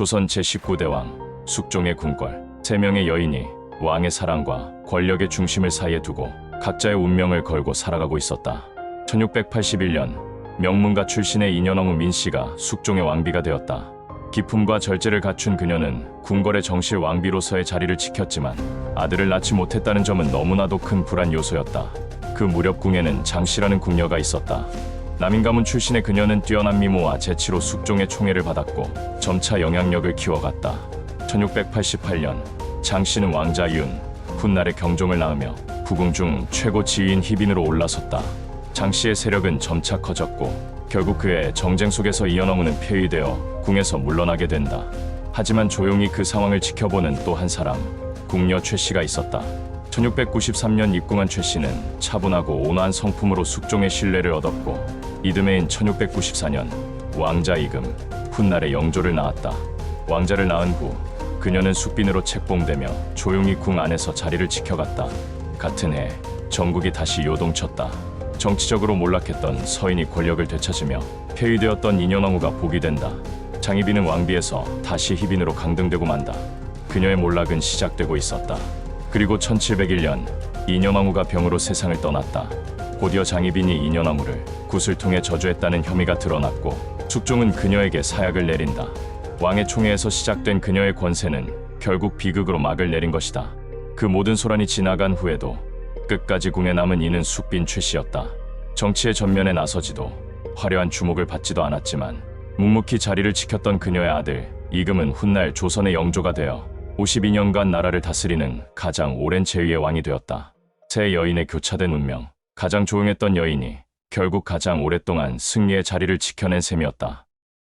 조선 제19대 왕 숙종의 궁궐 세 명의 여인이 왕의 사랑과 권력의 중심을 사이에 두고 각자의 운명을 걸고 살아가고 있었다. 1681년 명문가 출신의 인현왕후 민씨가 숙종의 왕비가 되었다. 기품과 절제를 갖춘 그녀는 궁궐의 정실 왕비로서의 자리를 지켰지만 아들을 낳지 못했다는 점은 너무나도 큰 불안 요소였다. 그 무렵 궁에는 장씨라는 궁녀가 있었다. 남인 가문 출신의 그녀는 뛰어난 미모와 재치로 숙종의 총애를 받았고 점차 영향력을 키워갔다. 1688년 장 씨는 왕자 윤, 훗날의 경종을 낳으며 부궁 중 최고 지위인 희빈으로 올라섰다. 장 씨의 세력은 점차 커졌고 결국 그의 정쟁 속에서 이연왕후는 폐위되어 궁에서 물러나게 된다. 하지만 조용히 그 상황을 지켜보는 또 한 사람, 궁녀 최 씨가 있었다. 1693년 입궁한 최 씨는 차분하고 온화한 성품으로 숙종의 신뢰를 얻었고 이듬해인 1694년 왕자 이금 훗날의 영조를 낳았다. 왕자를 낳은 후 그녀는 숙빈으로 책봉되며 조용히 궁 안에서 자리를 지켜갔다. 같은 해 전국이 다시 요동쳤다. 정치적으로 몰락했던 서인이 권력을 되찾으며 폐위되었던 인현왕후가 복이 된다. 장희빈은 왕비에서 다시 희빈으로 강등되고 만다. 그녀의 몰락은 시작되고 있었다. 그리고 1701년 인현왕후가 병으로 세상을 떠났다. 곧이어 장희빈이 인현왕후를 굿을 통해 저주했다는 혐의가 드러났고 숙종은 그녀에게 사약을 내린다. 왕의 총애에서 시작된 그녀의 권세는 결국 비극으로 막을 내린 것이다. 그 모든 소란이 지나간 후에도 끝까지 궁에 남은 이는 숙빈 최 씨였다. 정치의 전면에 나서지도 화려한 주목을 받지도 않았지만 묵묵히 자리를 지켰던 그녀의 아들 이금은 훗날 조선의 영조가 되어 52년간 나라를 다스리는 가장 오랜 제위의 왕이 되었다. 세 여인의 교차된 운명, 가장 조용했던 여인이 결국 가장 오랫동안 승리의 자리를 지켜낸 셈이었다.